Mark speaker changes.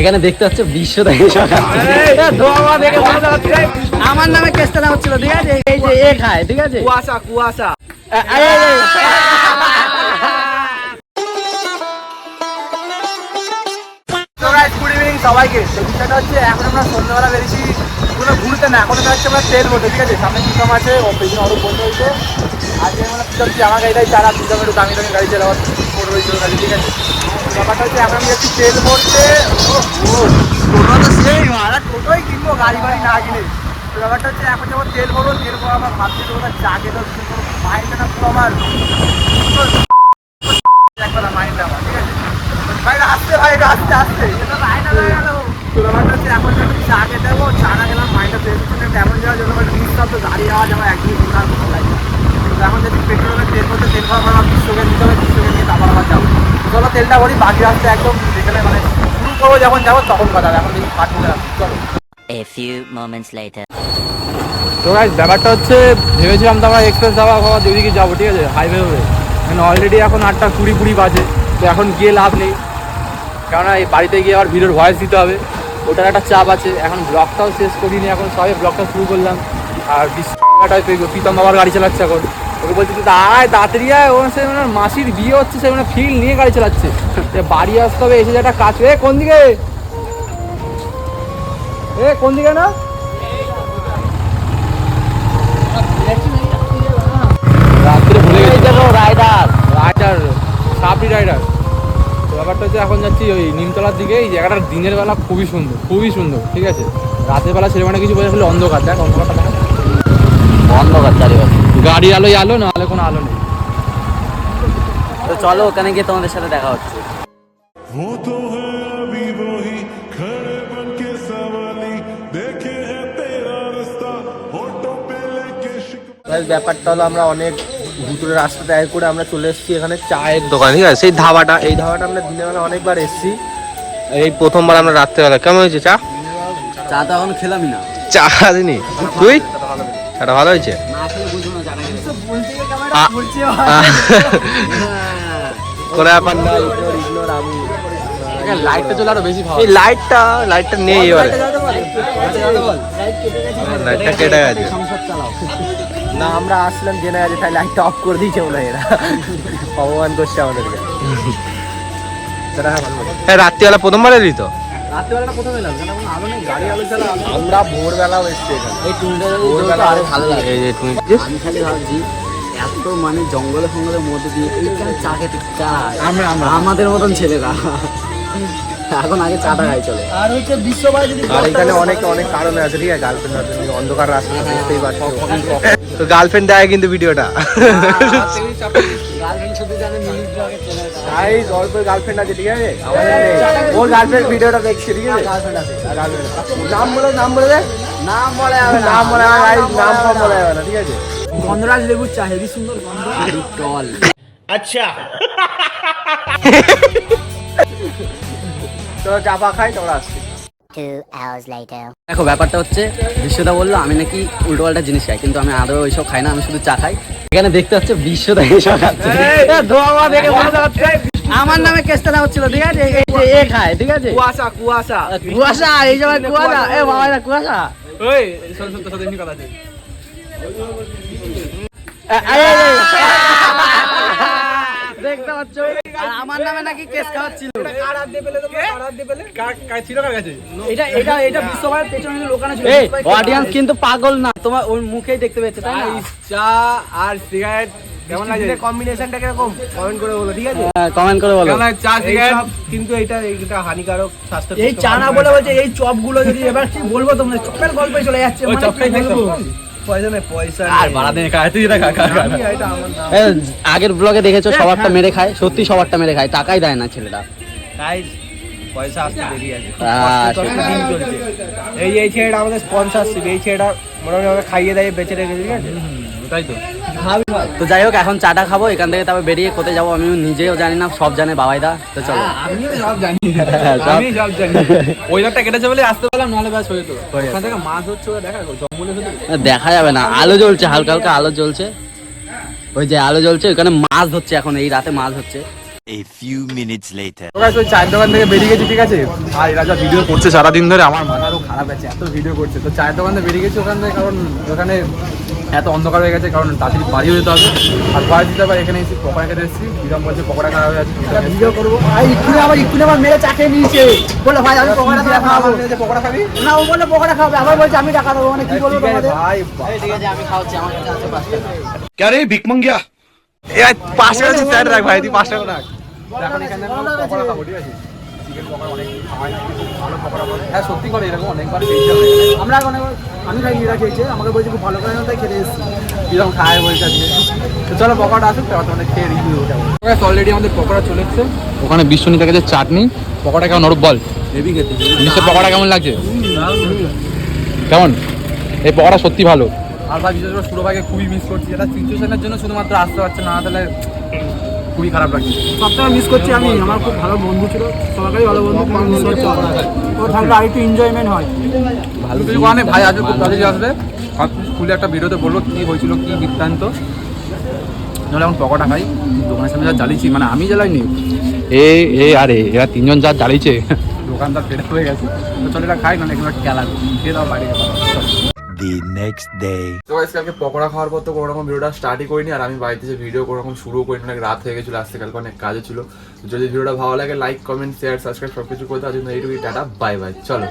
Speaker 1: এখানে দেখতে হচ্ছে বিশ্ব দেখে আমার নামে কেসটা নেওয়া হচ্ছিল ঠিক আছে? এই যে এ খায় ঠিক আছে?
Speaker 2: কুয়াশা কুয়াশা। সবাইকে। বিষয়টা হচ্ছে এখন আমরা সন্ধ্যাবেলা বেরিয়েছি। কোনো ঘুরতে না এখন হচ্ছে আমরা তেল বলতে ঠিক আছে? সামনে পিকম আছে ও পেছনে অরূপ বন্ধ হয়েছে। আজকে আমরা পিকম আমার গাড়িটাই চারা পিকম একটু দামি দামি গাড়ি চালাবার গাড়ি ঠিক আছে? ব্যাপারটা হচ্ছে এখন আমি যাচ্ছি তেল ভরতে টোটো তো সেই টোটোই কিনবো, গাড়ি বাড়ি না কিনে। ব্যাপারটা হচ্ছে এখন যখন তেল ভরবো তেল ভরবো আমার ভাবছি ওটা জাগে মাইন্ডটা না পুরো মাইন্ডটা আমার, ঠিক আছে? ভাই আসতে ভাই আসতে আসতে। এটা লাইন তো ব্যাপারটা হচ্ছে এখন একটু চা খেতে যাব, চা না খেলাম মাইন্ডটা হচ্ছে তেমন যাওয়ার জন্য নিঃশব্দ গাড়ি আওয়াজ আমার একদিন মতো লাগে এখন যদি পেট্রোলের তেল করতে তেল আমার বিশ্বকে দিতে হবে, বিশ্বকে নিয়ে তারপর আবার যাব। চলো তেলটা ভরি বাকি রাস্তা একদম যেখানে মানে শুরু করব যখন যাব তখন কথা এখন দেখি ফাটতে চলো।
Speaker 3: A few moments later.
Speaker 4: তো গাইজ ব্যাপারটা হচ্ছে ভেবেছিলাম তো আমরা এক্সপ্রেস যাওয়া খাওয়া ওইদিকে যাব ঠিক আছে? হাইওয়ে হয়ে মানে অলরেডি এখন আটটা কুড়ি কুড়ি বাজে। তো এখন গিয়ে লাভ নেই। কেননা এই বাড়িতে গিয়ে আবার ভিডিওর ভয়েস দিতে হবে। ওটার একটা চাপ আছে। এখন ব্লগটাও শেষ করিনি এখন সবে ব্লগটা শুরু করলাম। আর বিশ্বটা প্রীতম বাবার গাড়ি চালাচ্ছে এখন। ওকে বলছি তুই আয় তাড়াতাড়ি আয়। ওর সে ওনার মাসির বিয়ে হচ্ছে সে মানে ফিল নিয়ে গাড়ি চালাচ্ছে। বাড়ি আসতে হবে এসে একটা কাজ এ কোন দিকে? এ কোন দিকে না? রাত্রে ভুলে গেছি।
Speaker 1: রাইডার
Speaker 4: রাইডার সাবরি রাইডার। ব্যাপারটা হচ্ছে এখন যাচ্ছি ওই নিমতলার দিকে। এই জায়গাটা দিনের বেলা খুবই সুন্দর খুবই সুন্দর ঠিক আছে? রাতের বেলা ছেলে মানে কিছু বোঝা হলে অন্ধকার। দেখ অন্ধকারটা দেখ।
Speaker 1: অন্ধকার চারিপাশে।
Speaker 4: বাড়ির আলোই আলো না আলো কোনো আলো নেই।
Speaker 1: তো চলো ওখানে গিয়ে তোমাদের সাথে দেখা হচ্ছে।
Speaker 2: ব্যাপারটা হলো আমরা অনেক ভুতুরের রাস্তা ত্যাগ করে আমরা চলে এসেছি এখানে চায়ের দোকান। ঠিক আছে? সেই ধাবাটা এই ধাবাটা আমরা দিনের বেলা অনেকবার এসেছি। এই প্রথমবার আমরা রাত্রেবেলা। কেমন হয়েছে চা?
Speaker 1: চা তো এখন খেলামই না।
Speaker 2: চা খাসনি তুই? চাটা ভালো হয়েছে?
Speaker 1: না
Speaker 2: কোনো ব্যাপার না। ইগনোর ইগনোর আমি
Speaker 4: লাইটটা চলে আরও বেশি
Speaker 2: এই লাইটটা লাইটটা নেই এবারে। লাইটটা কেটে গেছে। না আমরা আসলাম জেনে গেছে তাই লাইটটা অফ করে দিয়েছে মনে হয় এরা। অপমান করছে আমাদেরকে। হ্যাঁ রাত্রিবেলা প্রথমবার এলি তো আমরা ভোরবেলাও এসছি এখানে।
Speaker 1: এই টুনটা ভালো লাগে
Speaker 2: তুমি
Speaker 1: আমি খালি ভাবছি এত মানে জঙ্গলে ফঙ্গলের মধ্যে দিয়ে এইখানে চা খেতে
Speaker 4: আমরা আমরা।
Speaker 1: আমাদের মতন ছেলেরা। এখন আগে চাটা খাই চলে। আর হচ্ছে বিশ্ববাই যদি
Speaker 2: আর এখানে অনেক অনেক কারণে আছে ঠিক আছে? গার্লফ্রেন্ড অন্ধকার রাস্তা বুঝতেই পারছ। তো গার্লফ্রেন্ড দেয় কিন্তু ভিডিওটা।
Speaker 1: গার্লফ্রেন্ড শুধু জানে মিনিট ব্লগে চলে
Speaker 2: এই অল্প গার্লফ্রেন্ড আছে ঠিক আছে? আমাদের ওর গার্লফ্রেন্ড ভিডিওটা দেখছে ঠিক আছে?
Speaker 1: গার্লফ্রেন্ড আছে।
Speaker 2: girlfriend। নাম বলে নাম বলে দে।
Speaker 1: নাম বলে
Speaker 2: নাম বলে নাম বলে না ঠিক আছে?
Speaker 1: গন্ধরাজ লেবুর চা হেভি সুন্দর গন্ধ টল
Speaker 2: তো চাপা খাই আসছি
Speaker 3: later.
Speaker 1: দেখো ব্যাপারটা হচ্ছে বিশ্বদা বলল আমি নাকি উল্টো পাল্টা জিনিস খাই কিন্তু আমি আদৌ ওইসব খাই না আমি শুধু চা খাই এখানে দেখতে হচ্ছে বিশ্বদা এসব খাচ্ছে আমার নামে কেসটা হচ্ছিল ঠিক আছে এ খায় ঠিক আছে
Speaker 2: কুয়াশা কুয়াশা
Speaker 1: কুয়াশা এই সময় কুয়াশা এ বাবা কুয়াশা
Speaker 4: ওই সাথে কথা আছে।
Speaker 1: দেখতে পাচ্ছ আর আমার নামে নাকি কেস খাওয়াচ্ছিল
Speaker 4: কার কার ছিল
Speaker 1: এটা এটা এটা বিশ্বভারত পেছনে লোকানো ছিল অডিয়েন্স কিন্তু পাগল না। তোমার ওর মুখেই দেখতে পেয়েছে তাই না?
Speaker 4: চা আর সিগারেট কেমন লাগে
Speaker 2: কম্বিনেশনটা কীরকম কমেন্ট করে বলো। ঠিক আছে
Speaker 1: কমেন্ট করে বলো
Speaker 4: চা সিগারেট
Speaker 2: কিন্তু এটা এটা হানিকারক স্বাস্থ্য
Speaker 5: এই চানা বলে বলছে এই চপগুলো যদি এবার কি বলব তোমরা? চপের গল্পে চলে যাচ্ছে মানে
Speaker 4: চপটাই
Speaker 1: আগের ব্লগে দেখেছ সবারটা মেরে খায় সত্যি সবারটা মেরে খায় টাকাই দেয় না ছেলেটা।
Speaker 2: পয়সা আসতে দেরি আছে। চলছে। এই এই ছেলেটা আমাদের স্পন্সারশিপ এই ছেলেটা মোটামুটি আমাকে খাইয়ে দেয় বেঁচে রেখেছে ঠিক আছে?
Speaker 4: তাই তো।
Speaker 1: তো যাই হোক এখন চাটা খাব এখান থেকে তারপর বেরিয়ে কোথায় যাব আমিও নিজেও জানি না সব জানে বাবাইদা। তো চলো।
Speaker 4: আমিও সব জানি। আমি সব জানি। ওয়েদারটা কেটেছে বলে আসতে পারলাম নাহলে ব্যাস হয়ে যেত। ওখান থেকে মাছ হচ্ছে দেখা জঙ্গলে শুধু
Speaker 1: দেখা যাবে না আলো জ্বলছে হালকা হালকা আলো জ্বলছে। ওই যে আলো জ্বলছে ওখানে মাছ ধরছে এখন এই রাতে মাছ হচ্ছে।
Speaker 6: A few minutes later.
Speaker 4: তো guys, ওই চায়ের দোকান থেকে বেরিয়ে গেছি ঠিক আছে? আর এরা যা ভিডিও করছে সারাদিন ধরে আমার মাথা আরও খারাপ আছে এত ভিডিও করছে। তো চায়ের দোকান থেকে বেরিয়ে গেছি ওখান থেকে কারণ ওখানে এত অন্ধকার হয়ে গেছে কারণ তাড়াতাড়ি বাড়িও যেতে হবে। আর বাড়ি দিতে আবার এখানে এসে পকোড়া খেতে এসেছি। বিরাম বলছে পকোড়া খারাপ হয়ে আছে
Speaker 5: ভিডিও ইকুনে আবার ইকুনে চাকে নিয়েছে। বলে ভাই আমি পকোড়া খাওয়াবো আচ্ছা,
Speaker 4: পকোড়া খাবি?
Speaker 5: না ও বলে পকোড়া খাবে আবার বলছে আমি টাকা দেবো। মানে কি বলব তোমাদের?
Speaker 4: ভাই
Speaker 1: ঠিক আছে আমি খাওয়াচ্ছি আমার কাছে আছে পাঁচ টাকা।
Speaker 7: ভিক এ
Speaker 4: পাঁচ টাকা রাখ ভাই তুই পাঁচ টাকা রাখ। এখন এখানে পকোড়া খাব ঠিক আছে। চিকেন পকোড়া অনেক খাওয়াই না, ভালো পকোড়া করে হ্যাঁ সত্যি করে এরকম অনেকবার খেয়েছি আমরা
Speaker 5: আমি খাই এরা খেয়েছে আমাকে বলছে খুব ভালো করে তাই খেতে এসেছি।
Speaker 4: কীরকম খায় বলছে আজকে। তো চলো পকোড়া আসুক তারপর তোমাদের খেয়ে রিভিউ
Speaker 8: অলরেডি আমাদের পকোড়া চলে এসছে। ওখানে বিশ্বনীতা গেছে চাটনি পকোড়া কেমন ওরূপ বল?
Speaker 1: হেভি খেতে
Speaker 8: বিশ্বের পকোড়া কেমন লাগছে? কেমন? এই পকোড়া সত্যি ভালো।
Speaker 4: আর ভাই বিশেষ করে সুরভাইকে খুবই মিস করছি। এটা সিচুয়েশনের জন্য শুধুমাত্র আসতে পারছে না তাহলে খুবই খারাপ লাগছে।
Speaker 5: সবথেকে মিস করছি আমি আমার খুব ভালো বন্ধু ছিল সবারই ভালো বন্ধু মিস করছি ওর থাকলে আরেকটু এনজয়মেন্ট হয়।
Speaker 4: ভালো কিছু মানে ভাই আজকে খুব তাড়াতাড়ি আসবে আর স্কুলে একটা ভিডিওতে বলল কী হয়েছিল কী বৃত্তান্ত? নাহলে এখন পকোড়া খাই। দোকানের সামনে যা জ্বালিয়েছি মানে আমি জ্বালাইনি।
Speaker 8: এ এ আরে এরা তিনজন যা জ্বালিয়েছে।
Speaker 4: দোকানদার পেটে হয়ে গেছে। তো চলো এটা খাই না এখানে খেলা খেয়ে দাও বাড়ি
Speaker 6: The নেক্সট ডে
Speaker 4: তো গাইস কালকে পকোড়া খাওয়ার পর তো কোনো রকম ভিডিওটা স্টার্টই করিনি, আর আমি বাড়িতে যে ভিডিও কোনো রকম শুরু করিনি, অনেক রাত হয়ে গেছিল আসতে কালকে অনেক কাজে ছিল। যদি ভিডিওটা ভালো লাগে লাইক কমেন্ট শেয়ার সাবস্ক্রাইব সব করতে আর জন্য এইটুকুই টাটা বাই বাই চলো।